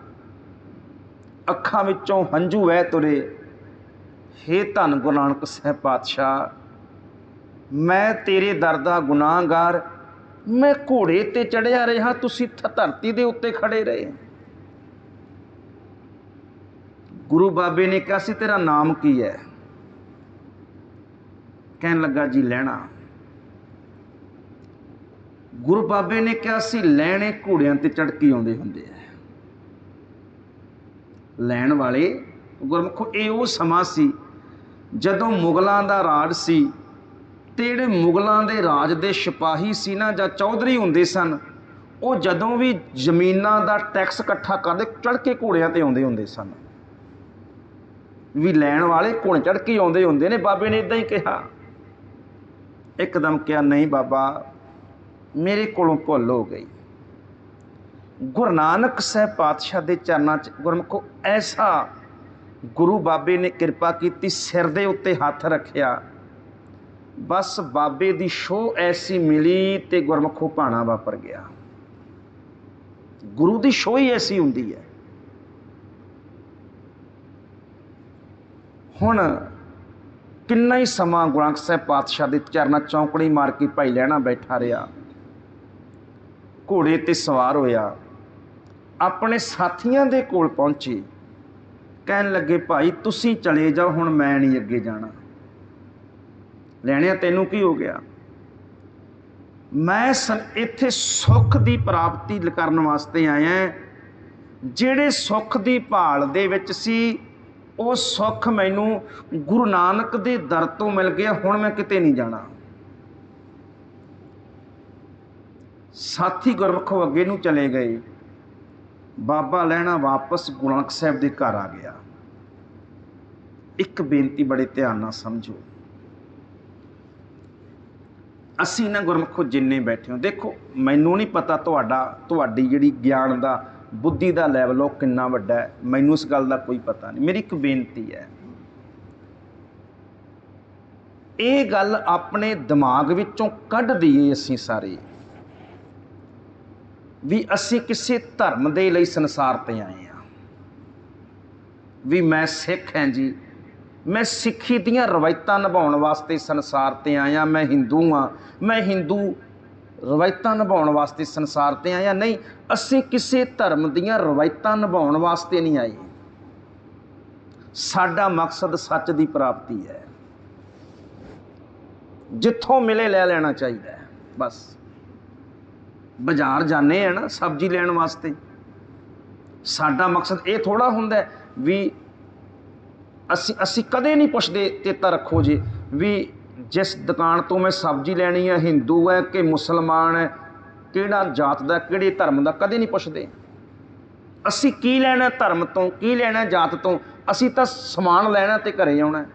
ਅੱਖਾਂ ਵਿੱਚੋਂ ਹੰਝੂ ਵਹਿ ਤੁਰੇ। ਹੇ ਧੰਨ ਗੁਰੂ ਨਾਨਕ ਸਾਹਿਬ ਪਾਤਸ਼ਾਹ, ਮੈਂ ਤੇਰੇ ਦਰ ਦਾ ਗੁਨਾਹਗਾਰ, ਮੈਂ ਘੋੜੇ ਤੇ ਚੜਿਆ ਰਿਹਾ, ਤੁਸੀਂ ਧਰਤੀ ਦੇ ਉੱਤੇ ਖੜੇ ਰਹੇ। ਗੁਰੂ ਬਾਬੇ ਨੇ ਕਿਹਾ ਸੀ ਤੇਰਾ ਨਾਮ ਕੀ ਹੈ? ਕਹਿਣ ਲੱਗਾ, ਜੀ, ਲੈਣਾ। ਗੁਰੂ ਬਾਬੇ ਨੇ ਕਿਹਾ ਸੀ ਲੈਣੇ ਘੋੜਿਆਂ ਤੇ ਚੜ ਕੇ ਆਉਂਦੇ ਹੁੰਦੇ ਆ। ਲੈਣ ਵਾਲੇ, ਗੁਰਮੁਖੋ, ਇਹ ਉਹ ਸਮਾਂ ਸੀ ਜਦੋਂ ਮੁਗਲਾਂ ਦਾ ਰਾਜ ਸੀ ਤੇ ਜਿਹੜੇ ਮੁਗਲਾਂ ਦੇ ਰਾਜ ਦੇ ਸਿਪਾਹੀ ਸੀ ਨਾ ਜਾਂ ਚੌਧਰੀ ਹੁੰਦੇ ਸਨ, ਉਹ ਜਦੋਂ ਵੀ ਜ਼ਮੀਨਾਂ ਦਾ ਟੈਕਸ ਇਕੱਠਾ ਕਰਦੇ ਚੜ ਕੇ ਘੋੜਿਆਂ ਤੇ ਆਉਂਦੇ ਹੁੰਦੇ ਸਨ। ਵੀ ਲੈਣ ਵਾਲੇ ਘੁਣ ਚੜ ਕੇ ਆਉਂਦੇ ਹੁੰਦੇ ਨੇ, ਬਾਬੇ ਨੇ ਇਦਾਂ ਹੀ ਕਿਹਾ। ਇੱਕਦਮ ਕਿਹਾ, ਨਹੀਂ ਬਾਬਾ, ਮੇਰੇ ਕੋਲੋਂ ਭੁੱਲ ਹੋ ਗਈ। ਗੁਰੂ ਨਾਨਕ ਸਾਹਿਬ ਪਾਤਸ਼ਾਹ ਦੇ ਚਰਨਾਂ 'ਚ ਗੁਰਮੁਖੋ ਐਸਾ ਗੁਰੂ ਬਾਬੇ ਨੇ ਕਿਰਪਾ ਕੀਤੀ, ਸਿਰ ਦੇ ਉੱਤੇ ਹੱਥ ਰੱਖਿਆ। ਬਸ ਬਾਬੇ ਦੀ ਸ਼ੋ ਐਸੀ ਮਿਲੀ ਤੇ ਗੁਰਮੁਖੋ ਭਾਣਾ ਵਾਪਰ ਗਿਆ। ਗੁਰੂ ਦੀ ਸ਼ੋਅ ਹੀ ਐਸੀ ਹੁੰਦੀ ਹੈ। ਹੁਣ ਕਿੰਨਾ ਹੀ ਸਮਾਂ ਗੁਰੂ ਸਾਹਿਬ ਪਾਤਸ਼ਾਹ ਦੇ ਚਰਨਾਂ ਚੌਂਕੜੀ ਮਾਰ ਕੇ ਭਾਈ ਲੈਣਾ ਬੈਠਾ ਰਿਹਾ। ਘੋੜੇ ਤੇ ਸਵਾਰ ਹੋਇਆ। ਆਪਣੇ ਸਾਥੀਆਂ ਦੇ ਕੋਲ ਪਹੁੰਚੇ। ਕਹਿਣ ਲੱਗੇ, ਭਾਈ, ਤੁਸੀਂ ਚਲੇ ਜਾਓ, ਹੁਣ ਮੈਂ ਨਹੀਂ ਅੱਗੇ ਜਾਣਾ। ਲੈਣਿਆ ਤੈਨੂੰ ਕੀ ਹੋ ਗਿਆ? ਮੈਂ ਸੰ- ਇੱਥੇ ਸੁੱਖ ਦੀ ਪ੍ਰਾਪਤੀ ਕਰਨ ਵਾਸਤੇ ਆਇਆ। ਜਿਹੜੇ ਸੁੱਖ ਦੀ ਭਾਲ ਦੇ ਵਿੱਚ ਸੀ ਉਹ ਸੁੱਖ ਮੈਨੂੰ ਗੁਰੂ ਨਾਨਕ ਦੇ ਦਰ ਤੋਂ ਮਿਲ ਗਿਆ, ਹੁਣ ਮੈਂ ਕਿਤੇ ਨਹੀਂ ਜਾਣਾ। ਸਾਥੀ ਗੁਰਮੁਖੋ ਅੱਗੇ ਨੂੰ ਚਲੇ ਗਏ। ਬਾਬਾ ਲੈਣਾ ਵਾਪਸ ਗੁਰੂ ਨਾਨਕ ਸਾਹਿਬ ਦੇ ਘਰ ਆ ਗਿਆ। ਇੱਕ ਬੇਨਤੀ ਬੜੇ ਧਿਆਨ ਨਾਲ ਸਮਝੋ। ਅਸੀਂ ਨਾ ਗੁਰਮੁਖੋ ਜਿੰਨੇ ਬੈਠੇ ਹੋ, ਦੇਖੋ, ਮੈਨੂੰ ਨਹੀਂ ਪਤਾ ਤੁਹਾਡਾ, ਤੁਹਾਡੀ ਜਿਹੜੀ ਗਿਆਨ ਦਾ ਬੁੱਧੀ ਦਾ ਲੈਵਲ ਉਹ ਕਿੰਨਾ ਵੱਡਾ ਹੈ, ਮੈਨੂੰ ਇਸ ਗੱਲ ਦਾ ਕੋਈ ਪਤਾ ਨਹੀਂ। ਮੇਰੀ ਇੱਕ ਬੇਨਤੀ ਹੈ। ਇਹ ਗੱਲ ਆਪਣੇ ਦਿਮਾਗ ਵਿੱਚੋਂ ਕੱਢ ਦਈਏ ਅਸੀਂ ਸਾਰੇ ਵੀ ਅਸੀਂ ਕਿਸੇ ਧਰਮ ਦੇ ਲਈ ਸੰਸਾਰ ਤੇ ਆਏ ਆ ਵੀ ਮੈਂ ਸਿੱਖ ਹਾਂ ਜੀ। ਮੈਂ ਸਿੱਖੀ ਦੀਆਂ ਰਵਾਇਤਾਂ ਨਿਭਾਉਣ ਵਾਸਤੇ ਸੰਸਾਰ ਤੇ ਆਇਆ, ਮੈਂ ਹਿੰਦੂ ਆ ਮੈਂ ਹਿੰਦੂ ਰਵਾਇਤਾਂ ਨਿਭਾਉਣ ਵਾਸਤੇ ਸੰਸਾਰ ਤੇ ਆਏ ਆਇਆ ਨਹੀਂ, ਅਸੀਂ ਕਿਸੇ ਧਰਮ ਦੀਆਂ ਰਵਾਇਤਾਂ ਨਿਭਾਉਣ ਵਾਸਤੇ ਨਹੀਂ ਆਏ। ਸਾਡਾ ਮਕਸਦ ਸੱਚ ਦੀ ਪ੍ਰਾਪਤੀ ਹੈ। ਜਿੱਥੋਂ ਮਿਲੇ ਲੈ ਲੈਣਾ ਚਾਹੀਦਾ ਹੈ, ਬਸ। ਬਾਜ਼ਾਰ ਜਾਂਦੇ ਆ ਨਾ ਸਬਜ਼ੀ ਲੈਣ ਵਾਸਤੇ। ਸਾਡਾ ਮਕਸਦ ਇਹ ਥੋੜਾ ਹੁੰਦਾ ਵੀ ਅਸੀਂ ਅਸੀਂ ਕਦੇ ਨਹੀਂ ਪੁੱਛਦੇ ਚੇਤਾ ਰੱਖੋ ਜੀ ਵੀ ਜਿਸ ਦੁਕਾਨ ਤੋਂ ਮੈਂ ਸਬਜ਼ੀ ਲੈਣੀ ਹੈ ਹਿੰਦੂ ਹੈ ਕਿ ਮੁਸਲਮਾਨ ਹੈ ਕਿਹੜਾ ਜਾਤ ਦਾ, ਕਿਹੜੇ ਧਰਮ ਦਾ, ਕਦੇ ਨਹੀਂ ਪੁੱਛਦੇ। ਅਸੀਂ ਕੀ ਲੈਣਾ ਧਰਮ ਤੋਂ, ਕੀ ਲੈਣਾ ਜਾਤ ਤੋਂ? ਅਸੀਂ ਤਾਂ ਸਮਾਨ ਲੈਣਾ ਤੇ ਘਰੇ ਆਉਣਾ। ਹੈ।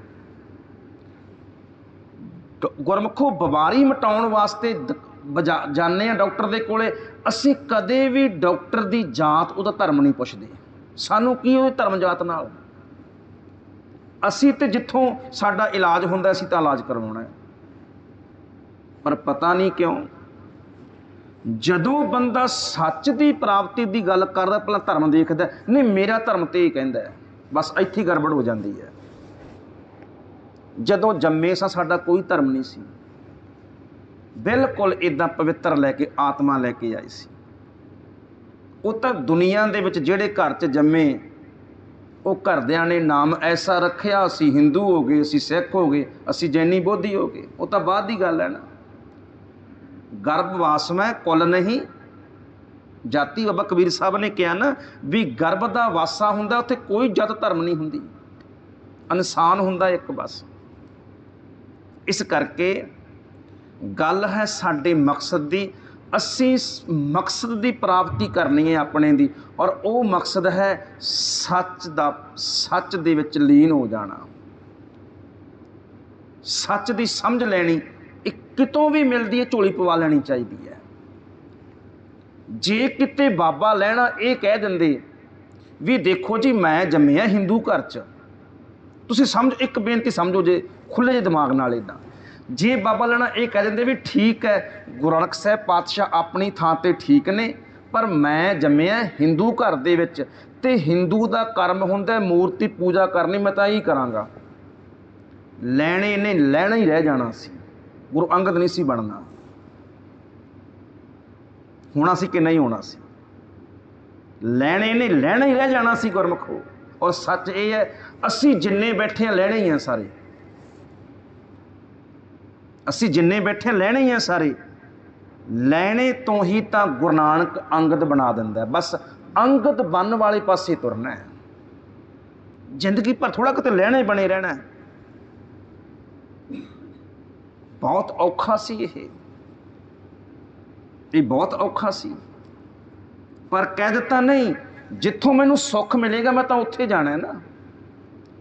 ਗ- ਗੁਰਮੁਖੋ ਬਿਮਾਰੀ ਮਟਾਉਣ ਵਾਸਤੇ ਦ- ਬਜਾ- ਜਾਂਦੇ ਆ ਡਾਕਟਰ ਦੇ ਕੋਲੇ। ਅਸੀਂ ਕਦੇ ਵੀ ਡਾਕਟਰ ਦੀ ਜਾਤ, ਉਹਦਾ ਧਰਮ ਨਹੀਂ ਪੁੱਛਦੇ। ਸਾਨੂੰ ਕੀ ਉਹਦੇ ਧਰਮ ਜਾਤ ਨਾਲ? ਅਸੀਂ ਤੇ ਜਿੱਥੋਂ ਸਾਡਾ ਇਲਾਜ ਹੁੰਦਾ ਅਸੀਂ ਤਾਂ ਇਲਾਜ ਕਰਵਾਉਣਾ ਹੈ। ਪਰ ਪਤਾ ਨਹੀਂ ਕਿਉਂ, ਜਦੋਂ ਬੰਦਾ ਸੱਚ ਦੀ ਪ੍ਰਾਪਤੀ ਦੀ ਗੱਲ ਕਰਦਾ, ਪਹਿਲਾਂ ਧਰਮ ਦੇਖਦਾ ਨਹੀਂ, ਮੇਰਾ ਧਰਮ ਤੇ ਇਹ ਕਹਿੰਦਾ ਬਸ ਇੱਥੇ ਗੜਬੜ ਹੋ ਜਾਂਦੀ ਹੈ। ਜਦੋਂ ਜੰਮੇ ਸਾਂ, ਸਾਡਾ ਕੋਈ ਧਰਮ ਨਹੀਂ ਸੀ। ਬਿਲਕੁਲ ਇਦਾਂ ਪਵਿੱਤਰ ਲੈ ਕੇ, ਆਤਮਾ ਲੈ ਕੇ ਆਈ ਸੀ। ਉਹ ਤਾਂ ਦੁਨੀਆ ਦੇ ਵਿੱਚ ਜਿਹੜੇ ਘਰ 'ਚ ਜੰਮੇ ਉਹ ਘਰਦਿਆਂ ਨੇ ਨਾਮ ਐਸਾ ਰੱਖਿਆ, ਅਸੀਂ ਹਿੰਦੂ ਹੋ ਗਏ, ਅਸੀਂ ਸਿੱਖ ਹੋ ਗਏ, ਅਸੀਂ ਜੈਨੀ ਬੋਧੀ ਹੋ ਗਏ। ਉਹ ਤਾਂ ਬਾਅਦ ਦੀ ਗੱਲ ਹੈ ਨਾ। ਗਰਭਵਾਸ ਮੈਂ ਕੁੱਲ ਨਹੀਂ। ਜਾਤੀ ਬਾਬਾ ਕਬੀਰ ਸਾਹਿਬ ਨੇ ਕਿਹਾ ਨਾ ਵੀ ਗਰਭ ਦਾ ਵਾਸਾ ਹੁੰਦਾ, ਉੱਥੇ ਕੋਈ ਜਦ ਧਰਮ ਨਹੀਂ ਹੁੰਦੀ। ਇਨਸਾਨ ਹੁੰਦਾ ਇੱਕ ਬਸ। ਇਸ ਕਰਕੇ ਗੱਲ ਹੈ ਸਾਡੇ ਮਕਸਦ ਦੀ ਅਸੀਂ ਮਕਸਦ ਦੀ ਪ੍ਰਾਪਤੀ ਕਰਨੀ ਹੈ ਆਪਣੇ ਦੀ ਔਰ ਉਹ ਮਕਸਦ ਹੈ ਸੱਚ ਦਾ, ਸੱਚ ਦੇ ਵਿੱਚ ਲੀਨ ਹੋ ਜਾਣਾ। ਸੱਚ ਦੀ ਸਮਝ ਲੈਣੀ, ਇਹ ਕਿਤੋਂ ਵੀ ਮਿਲਦੀ ਹੈ, ਝੋਲੀ ਪਵਾ ਲੈਣੀ ਚਾਹੀਦੀ ਹੈ। ਜੇ ਕਿਤੇ ਬਾਬਾ ਲੈਣਾ, ਇਹ ਕਹਿ ਦਿੰਦੇ, ਵੀ ਦੇਖੋ ਜੀ, ਮੈਂ ਜੰਮਿਆ ਹਿੰਦੂ ਘਰ 'ਚ। ਤੁਸੀਂ ਸਮਝ, ਇੱਕ ਬੇਨਤੀ ਸਮਝੋ ਜੇ ਖੁੱਲੇ ਜਿਹੇ ਦਿਮਾਗ ਨਾਲ ਇਦਾਂ ਜੇ ਬਾਬਾ ਲੈਣਾ ਇਹ ਕਹਿ ਦਿੰਦੇ ਵੀ ਠੀਕ ਹੈ, ਗੁਰੂ ਨਾਨਕ ਸਾਹਿਬ ਪਾਤਸ਼ਾਹ ਆਪਣੀ ਥਾਂ ਤੇ ਠੀਕ ਨੇ, ਪਰ ਮੈਂ ਜੰਮਿਆ ਹਿੰਦੂ ਘਰ ਦੇ ਵਿੱਚ ਤੇ ਹਿੰਦੂ ਦਾ ਕਰਮ ਹੁੰਦਾ ਮੂਰਤੀ ਪੂਜਾ ਕਰਨੀ, ਮੈਂ ਤਾਂ ਇਹੀ ਕਰਾਂਗਾ। ਲੈਣੇ ਨੇ, ਲੈਣਾ ਹੀ ਰਹਿ ਜਾਣਾ ਸੀ। ਗੁਰੂ ਅੰਗਦ ਨਹੀਂ ਸੀ ਬਣਨਾ। ਹੋਣਾ ਸੀ ਕਿ ਨਹੀਂ ਹੋਣਾ ਸੀ? ਲੈਣੇ ਨੇ, ਲੈਣਾ ਹੀ ਰਹਿ ਜਾਣਾ ਸੀ ਗੁਰਮਖੋ ਔਰ ਸੱਚ ਇਹ ਹੈ, ਅਸੀਂ ਜਿੰਨੇ ਬੈਠੇ ਆ ਲੈਣੇ ਹੀ ਆ ਸਾਰੇ। ਅਸੀਂ ਜਿੰਨੇ ਬੈਠੇ ਲੈਣੇ ਹੀ ਆ ਸਾਰੇ। ਲੈਣੇ ਤੋਂ ਹੀ ਤਾਂ ਗੁਰੂ ਨਾਨਕ ਅੰਗਦ ਬਣਾ ਦਿੰਦਾ ਬਸ ਅੰਗਦ ਬੰਨ ਵਾਲੇ ਪਾਸੇ ਤੁਰਨਾ ਹੈ। ਜ਼ਿੰਦਗੀ ਪਰ ਥੋੜਾ ਕਿਤੇ ਲੈਣੇ ਬਣੇ ਰਹਿਣਾ ਬਹੁਤ ਔਖਾ ਸੀ ਇਹ। ਇਹ ਬਹੁਤ ਔਖਾ ਸੀ। ਪਰ ਕਹਿ ਦਿੱਤਾ ਨਹੀਂ, ਜਿੱਥੋਂ ਮੈਨੂੰ ਸੁੱਖ ਮਿਲੇਗਾ ਮੈਂ ਤਾਂ ਉੱਥੇ ਜਾਣਾ ਹੈ ਨਾ।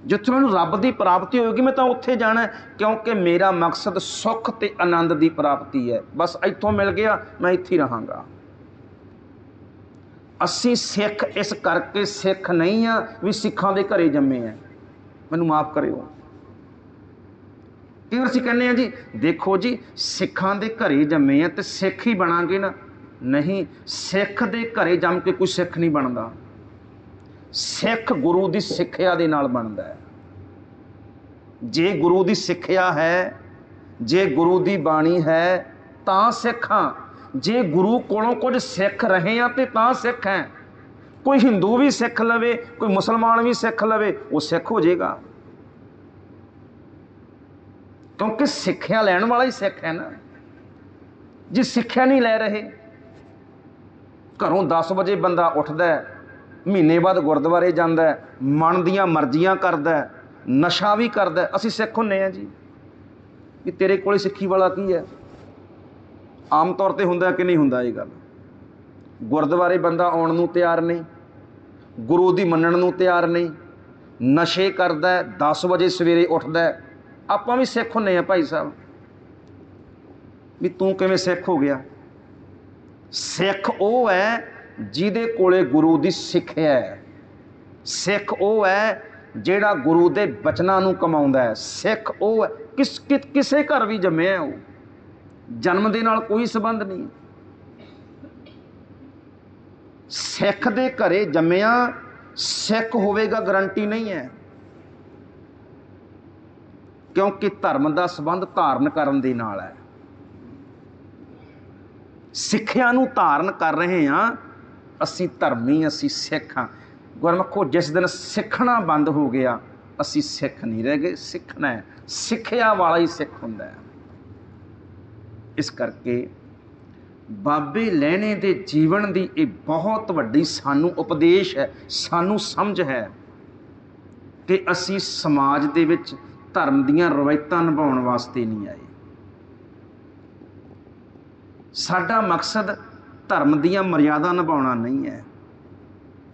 ਜਿੱਥੇ ਮੈਨੂੰ ਰੱਬ ਦੀ ਪ੍ਰਾਪਤੀ ਹੋਏਗੀ, ਮੈਂ ਤਾਂ ਉੱਥੇ ਜਾਣਾ ਕਿਉਂਕਿ ਮੇਰਾ ਮਕਸਦ ਸੁੱਖ ਤੇ ਆਨੰਦ ਦੀ ਪ੍ਰਾਪਤੀ ਹੈ। ਬਸ ਇੱਥੋਂ ਮਿਲ ਗਿਆ, ਮੈਂ ਇੱਥੇ ਹੀ ਰਹਾਂਗਾ। ਅਸੀਂ ਸਿੱਖ ਇਸ ਕਰਕੇ ਸਿੱਖ ਨਹੀਂ ਆ ਵੀ ਸਿੱਖਾਂ ਦੇ ਘਰੇ ਜੰਮੇ ਆ। ਮੈਨੂੰ ਮਾਫ ਕਰਿਓ। ਕਈ ਵਾਰ ਅਸੀਂ ਕਹਿੰਦੇ ਆ ਜੀ? ਦੇਖੋ ਜੀ, ਸਿੱਖਾਂ ਦੇ ਘਰੇ ਜੰਮੇ ਆ ਤੇ ਸਿੱਖ ਹੀ ਬਣਾਂਗੇ ਨਾ। ਨਹੀਂ, ਸਿੱਖ ਦੇ ਘਰੇ ਜੰਮ ਕੇ ਕੋਈ ਸਿੱਖ ਨਹੀਂ ਬਣਦਾ। ਸਿੱਖ ਗੁਰੂ ਦੀ ਸਿੱਖਿਆ ਦੇ ਨਾਲ ਬਣਦਾ ਹੈ। ਜੇ ਗੁਰੂ ਦੀ ਸਿੱਖਿਆ ਹੈ, ਜੇ ਗੁਰੂ ਦੀ ਬਾਣੀ ਹੈ, ਤਾਂ ਸਿੱਖਾਂ ਜੇ ਗੁਰੂ ਕੋਲੋਂ ਕੁਝ ਸਿੱਖ ਰਹੇ ਆ ਤੇ ਤਾਂ ਸਿੱਖ ਹੈ। ਕੋਈ ਹਿੰਦੂ ਵੀ ਸਿੱਖ ਲਵੇ, ਕੋਈ ਮੁਸਲਮਾਨ ਵੀ ਸਿੱਖ ਲਵੇ, ਉਹ ਸਿੱਖ ਹੋ ਜਾਏਗਾ। ਕਿਉਂਕਿ ਸਿੱਖਿਆ ਲੈਣ ਵਾਲਾ ਹੀ ਸਿੱਖ ਹੈ ਨਾ। ਜੇ ਸਿੱਖਿਆ ਨਹੀਂ ਲੈ ਰਹੇ, ਘਰੋਂ 10 ਵਜੇ ਬੰਦਾ ਉੱਠਦਾ ਹੈ ਮਹੀਨੇ ਬਾਅਦ ਗੁਰਦੁਆਰੇ ਜਾਂਦਾ ਮਨ ਦੀਆਂ ਮਰਜ਼ੀਆਂ ਕਰਦਾ ਨਸ਼ਾ ਵੀ ਕਰਦਾ ਅਸੀਂ ਸਿੱਖ ਹੁੰਨੇ ਆ ਜੀ। ਵੀ ਤੇਰੇ ਕੋਲੇ ਸਿੱਖੀ ਵਾਲਾ ਕੀ ਹੈ? ਆਮ ਤੌਰ ਤੇ ਹੁੰਦਾ ਕਿ ਨਹੀਂ ਹੁੰਦਾ ਇਹ ਗੱਲ? ਗੁਰਦੁਆਰੇ ਬੰਦਾ ਆਉਣ ਨੂੰ ਤਿਆਰ ਨਹੀਂ, ਗੁਰੂ ਦੀ ਮੰਨਣ ਨੂੰ ਤਿਆਰ ਨਹੀਂ, ਨਸ਼ੇ ਕਰਦਾ ਹੈ 10 ਵਜੇ ਸਵੇਰੇ ਉੱਠਦਾ ਆਪਾਂ ਵੀ ਸਿੱਖ ਹੁੰਨੇ ਆ ਭਾਈ ਸਾਹਿਬ। ਵੀ ਤੂੰ ਕਿਵੇਂ ਸਿੱਖ ਹੋ ਗਿਆ? ਸਿੱਖ ਉਹ ਹੈ ਜਿਹਦੇ ਕੋਲੇ ਗੁਰੂ ਦੀ ਸਿੱਖਿਆ ਹੈ। ਸਿੱਖ ਉਹ ਹੈ ਜਿਹੜਾ ਗੁਰੂ ਦੇ ਬਚਨਾਂ ਨੂੰ ਕਮਾਉਂਦਾ ਹੈ। ਸਿੱਖ ਉਹ ਹੈ। ਕਿਸ ਕਿ- ਕਿਸੇ ਘਰ ਵੀ ਜੰਮਿਆ ਉਹ। ਜਨਮ ਦੇ ਨਾਲ ਕੋਈ ਸੰਬੰਧ ਨਹੀਂ। ਸਿੱਖ ਦੇ ਘਰੇ ਜੰਮਿਆ, ਸਿੱਖ ਹੋਵੇਗਾ ਗਰੰਟੀ ਨਹੀਂ ਹੈ। ਕਿਉਂਕਿ ਧਰਮ ਦਾ ਸੰਬੰਧ ਧਾਰਨ ਕਰਨ ਦੇ ਨਾਲ ਹੈ। ਸਿੱਖਿਆ ਨੂੰ ਧਾਰਨ ਕਰ ਰਹੇ ਹਾਂ ਅਸੀਂ ਧਰਮੀ ਅਸੀਂ ਸਿੱਖ ਹਾਂ। ਗੁਰਮਖੋ ਜਿਸ ਦਿਨ ਸਿੱਖਣਾ ਬੰਦ ਹੋ ਗਿਆ, ਅਸੀਂ ਸਿੱਖ ਨਹੀਂ ਰਹਿ ਗਏ। ਸਿੱਖਣਾ ਹੈ। ਸਿੱਖਿਆ ਵਾਲਾ ਹੀ ਸਿੱਖ ਹੁੰਦਾ ਹੈ। ਇਸ ਕਰਕੇ ਬਾਬੇ ਲੈਣੇ ਦੇ ਜੀਵਨ ਦੀ ਇਹ ਬਹੁਤ ਵੱਡੀ ਸਾਨੂੰ ਉਪਦੇਸ਼ ਹੈ, ਸਾਨੂੰ ਸਮਝ ਹੈ ਕਿ ਅਸੀਂ ਸਮਾਜ ਦੇ ਵਿੱਚ ਧਰਮ ਦੀਆਂ ਰਵਾਇਤਾਂ ਨਿਭਾਉਣ ਵਾਸਤੇ ਨਹੀਂ ਆਏ। ਸਾਡਾ ਮਕਸਦ ਧਰਮ ਦੀਆਂ ਮਰਿਆਦਾ ਨਿਭਾਉਣਾ ਨਹੀਂ ਹੈ।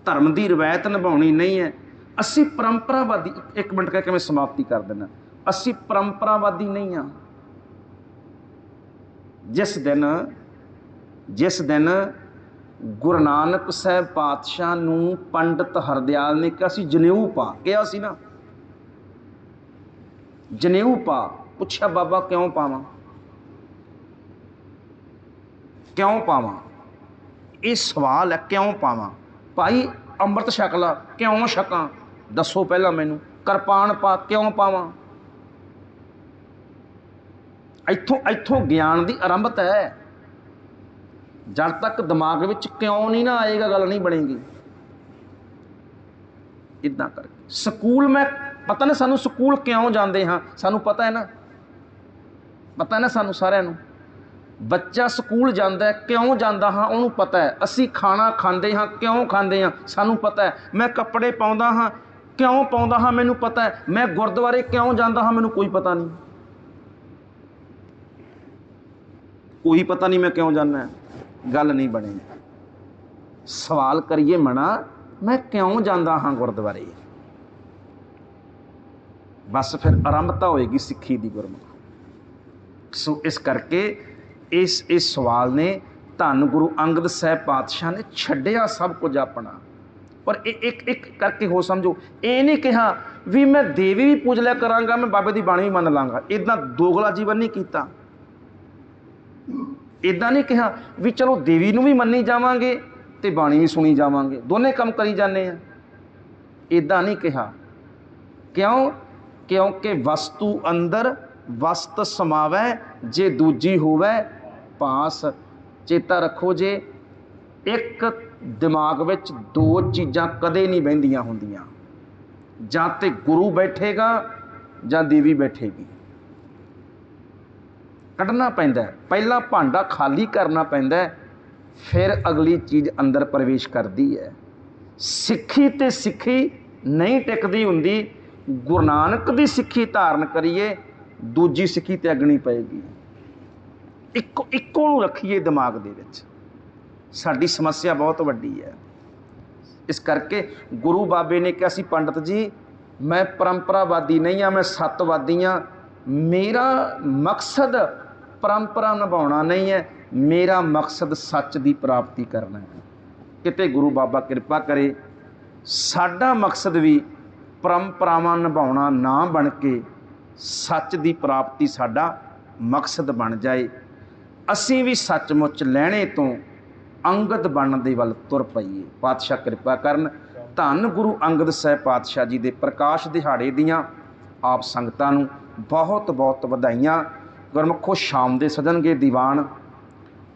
ਧਰਮ ਦੀ ਰਵਾਇਤ ਨਿਭਾਉਣੀ ਨਹੀਂ ਹੈ। ਅਸੀਂ ਪਰੰਪਰਾਵਾਦੀ, ਇੱਕ ਮਿੰਟ ਕਹਿ ਕੇ ਮੈਂ ਸਮਾਪਤੀ ਕਰ ਦਿੰਦਾ। ਅਸੀਂ ਪਰੰਪਰਾਵਾਦੀ ਨਹੀਂ ਆ ਜਿਸ ਦਿਨ ਜਿਸ ਦਿਨ ਗੁਰੂ ਨਾਨਕ ਸਾਹਿਬ ਪਾਤਸ਼ਾਹ ਨੂੰ ਪੰਡਤ ਹਰਦਿਆਲ ਨੇ ਕਿਹਾ ਸੀ, ਜਨੇਊ ਪਾ। ਕਿਹਾ ਸੀ ਨਾ? ਜਨੇਊ ਪਾ। ਪੁੱਛਿਆ, ਬਾਬਾ ਕਿਉਂ ਪਾਵਾਂ? ਕਿਉਂ ਪਾਵਾਂ? ਇਹ ਸਵਾਲ ਹੈ, ਕਿਉਂ ਪਾਵਾਂ? ਭਾਈ, ਅੰਮ੍ਰਿਤ ਛਕ ਲਾ, ਕਿਉਂ ਛਕਾਂ? ਦੱਸੋ ਪਹਿਲਾਂ ਮੈਨੂੰ, ਕਿਰਪਾਨ ਪਾ, ਕਿਉਂ ਪਾਵਾਂ? ਇੱਥੋਂ ਇੱਥੋਂ ਗਿਆਨ ਦੀ ਆਰੰਭਤ ਹੈ। ਜਦ ਤੱਕ ਦਿਮਾਗ ਵਿੱਚ ਕਿਉਂ ਨਹੀਂ ਨਾ ਆਏਗਾ, ਗੱਲ ਨਹੀਂ ਬਣੇਗੀ। ਇਦਾਂ ਕਰਕੇ। ਸਕੂਲ ਮੈਂ, ਪਤਾ ਨਾ ਸਾਨੂੰ ਸਕੂਲ ਕਿਉਂ ਜਾਂਦੇ ਹਾਂ? ਸਾਨੂੰ ਪਤਾ ਹੈ ਨਾ? ਪਤਾ ਨਾ ਸਾਨੂੰ ਸਾਰਿਆਂ ਨੂੰ? ਬੱਚਾ ਸਕੂਲ ਜਾਂਦਾ ਕਿਉਂ ਜਾਂਦਾ ਹਾਂ, ਉਹਨੂੰ ਪਤਾ ਹੈ। ਅਸੀਂ ਖਾਣਾ ਖਾਂਦੇ ਹਾਂ, ਕਿਉਂ ਖਾਂਦੇ ਹਾਂ, ਸਾਨੂੰ ਪਤਾ ਹੈ। ਮੈਂ ਕੱਪੜੇ ਪਾਉਂਦਾ ਹਾਂ, ਕਿਉਂ ਪਾਉਂਦਾ ਹਾਂ, ਮੈਨੂੰ ਪਤਾ ਹੈ। ਮੈਂ ਗੁਰਦੁਆਰੇ ਕਿਉਂ ਜਾਂਦਾ ਹਾਂ, ਮੈਨੂੰ ਕੋਈ ਪਤਾ ਨਹੀਂ। ਕੋਈ ਪਤਾ ਨਹੀਂ ਮੈਂ ਕਿਉਂ ਜਾਂਦਾ ਗੱਲ ਨਹੀਂ ਬਣੀ। ਸਵਾਲ ਕਰੀਏ ਮਣਾ ਮੈਂ ਕਿਉਂ ਜਾਂਦਾ ਹਾਂ ਗੁਰਦੁਆਰੇ? ਬਸ ਫਿਰ ਆਰੰਭਤਾ ਹੋਏਗੀ ਸਿੱਖੀ ਦੀ ਗੁਰਮੁਖ। ਸੋ ਇਸ ਕਰਕੇ ਇਸ ਇਸ ਸਵਾਲ ਨੇ ਧੰਨ ਗੁਰੂ ਅੰਗਦ ਸਾਹਿਬ ਪਾਤਸ਼ਾਹ ਨੇ ਛੱਡਿਆ ਸਭ ਕੁਝ ਆਪਣਾ। ਪਰ ਇਹ ਇੱਕ ਇੱਕ ਕਰਕੇ ਹੋ ਸਮਝੋ, ਇਹ ਨਹੀਂ ਕਿਹਾ ਵੀ ਮੈਂ ਦੇਵੀ ਵੀ ਪੂਜ ਲਿਆ ਕਰਾਂਗਾ, ਮੈਂ ਬਾਬੇ ਦੀ ਬਾਣੀ ਵੀ ਮੰਨ ਲਾਂਗਾ। ਇਦਾਂ ਦੋਗਲਾ ਜੀਵਨ ਨਹੀਂ ਕੀਤਾ। ਇਦਾਂ ਨਹੀਂ ਕਿਹਾ ਵੀ ਚਲੋ ਦੇਵੀ ਨੂੰ ਵੀ ਮੰਨੀ ਜਾਵਾਂਗੇ ਤੇ ਬਾਣੀ ਵੀ ਸੁਣੀ ਜਾਵਾਂਗੇ। ਦੋਨੇ ਕੰਮ ਕਰੀ ਜਾਂਦੇ ਆ। ਇਦਾਂ ਨਹੀਂ ਕਿਹਾ। ਕਿਉਂ? ਕਿਉਂਕਿ ਵਸਤੂ ਅੰਦਰ ਵਸਤ ਸਮਾਵੈ, ਜੇ ਦੂਜੀ ਹੋਵੇ ਪਾਸ ਚੇਤਾ ਰੱਖੋ ਜੇ, ਇੱਕ ਦਿਮਾਗ ਵਿੱਚ ਦੋ ਚੀਜ਼ਾਂ ਕਦੇ ਨਹੀਂ ਬਹਿੰਦੀਆਂ ਹੁੰਦੀਆਂ। ਜਾਂ ਤੇ ਗੁਰੂ ਬੈਠੇਗਾ, ਜਾਂ ਦੇਵੀ ਬੈਠੇਗੀ। ਕੱਢਣਾ ਪੈਂਦਾ ਹੈ। ਪਹਿਲਾਂ ਭਾਂਡਾ ਖਾਲੀ ਕਰਨਾ ਪੈਂਦਾ ਫਿਰ ਅਗਲੀ ਚੀਜ਼ ਅੰਦਰ ਪ੍ਰਵੇਸ਼ ਕਰਦੀ ਹੈ। ਸਿੱਖੀ ਤੇ ਸਿੱਖੀ ਨਹੀਂ ਟਿਕਦੀ ਹੁੰਦੀ। ਗੁਰੂ ਨਾਨਕ ਦੀ ਸਿੱਖੀ ਧਾਰਨ ਕਰੀਏ, ਦੂਜੀ ਸਿੱਖੀ ਤੇ ਅਗਣੀ ਪਏਗੀ। ਇੱਕੋ ਇੱਕੋ ਨੂੰ ਰੱਖੀਏ ਦਿਮਾਗ ਦੇ ਵਿੱਚ। ਸਾਡੀ ਸਮੱਸਿਆ ਬਹੁਤ ਵੱਡੀ ਹੈ। ਇਸ ਕਰਕੇ ਗੁਰੂ ਬਾਬੇ ਨੇ ਕਿਹਾ ਸੀ, ਪੰਡਤ ਜੀ, ਮੈਂ ਪਰੰਪਰਾਵਾਦੀ ਨਹੀਂ ਆ ਮੈਂ ਸੱਤਵਾਦੀ ਆ ਮੇਰਾ ਮਕਸਦ ਪਰੰਪਰਾ ਨਿਭਾਉਣਾ ਨਹੀਂ ਹੈ, ਮੇਰਾ ਮਕਸਦ ਸੱਚ ਦੀ ਪ੍ਰਾਪਤੀ ਕਰਨਾ ਹੈ। ਕਿਤੇ ਗੁਰੂ ਬਾਬਾ ਕਿਰਪਾ ਕਰੇ, ਸਾਡਾ ਮਕਸਦ ਵੀ ਪਰੰਪਰਾਵਾਂ ਨਿਭਾਉਣਾ ਨਾ ਬਣ ਕੇ ਸੱਚ ਦੀ ਪ੍ਰਾਪਤੀ ਸਾਡਾ ਮਕਸਦ ਬਣ ਜਾਏ। ਅਸੀਂ ਵੀ ਸੱਚਮੁੱਚ ਲੈਣੇ ਤੋਂ ਅੰਗਦ ਬਣਨ ਦੇ ਵੱਲ ਤੁਰ ਪਈਏ। ਪਾਤਸ਼ਾਹ ਕਿਰਪਾ ਕਰਨ, ਧੰਨ ਗੁਰੂ ਅੰਗਦ ਸਾਹਿਬ ਪਾਤਸ਼ਾਹ ਜੀ ਦੇ ਪ੍ਰਕਾਸ਼ ਦਿਹਾੜੇ ਦੀਆਂ ਆਪ ਸੰਗਤਾਂ ਨੂੰ ਬਹੁਤ ਬਹੁਤ ਵਧਾਈਆਂ। ਗੁਰਮੁਖੋ ਸ਼ਾਮ ਦੇ ਸਜਣਗੇ ਦੀਵਾਨ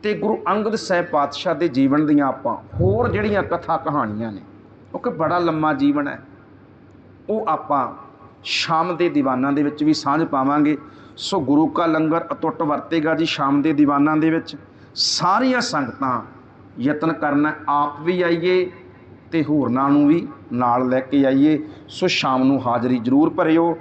ਤੇ ਗੁਰੂ ਅੰਗਦ ਸਾਹਿਬ ਪਾਤਸ਼ਾਹ ਦੇ ਜੀਵਨ ਦੀਆਂ ਆਪਾਂ ਹੋਰ ਜਿਹੜੀਆਂ ਕਥਾ ਕਹਾਣੀਆਂ ਨੇ ਕਿਉਂਕਿ ਬੜਾ ਲੰਮਾ ਜੀਵਨ ਹੈ, ਉਹ ਆਪਾਂ ਸ਼ਾਮ ਦੇ ਦੀਵਾਨਾਂ ਦੇ ਵਿੱਚ ਵੀ ਸਾਂਝ ਪਾਵਾਂਗੇ। ਸੋ ਗੁਰੂ ਕਾ ਲੰਗਰ ਅਟੁੱਟ ਵਰਤੇਗਾ ਜੀ ਸ਼ਾਮ ਦੇ ਦੀਵਾਨਾਂ ਦੇ ਵਿੱਚ। ਸਾਰੀਆਂ ਸੰਗਤਾਂ ਯਤਨ ਕਰਨਾ ਆਪ ਵੀ ਆਈਏ ਤੇ ਹੋਰਨਾਂ ਨੂੰ ਵੀ ਨਾਲ ਲੈ ਕੇ ਆਈਏ। ਸੋ ਸ਼ਾਮ ਨੂੰ ਹਾਜ਼ਰੀ ਜ਼ਰੂਰ ਭਰਿਓ।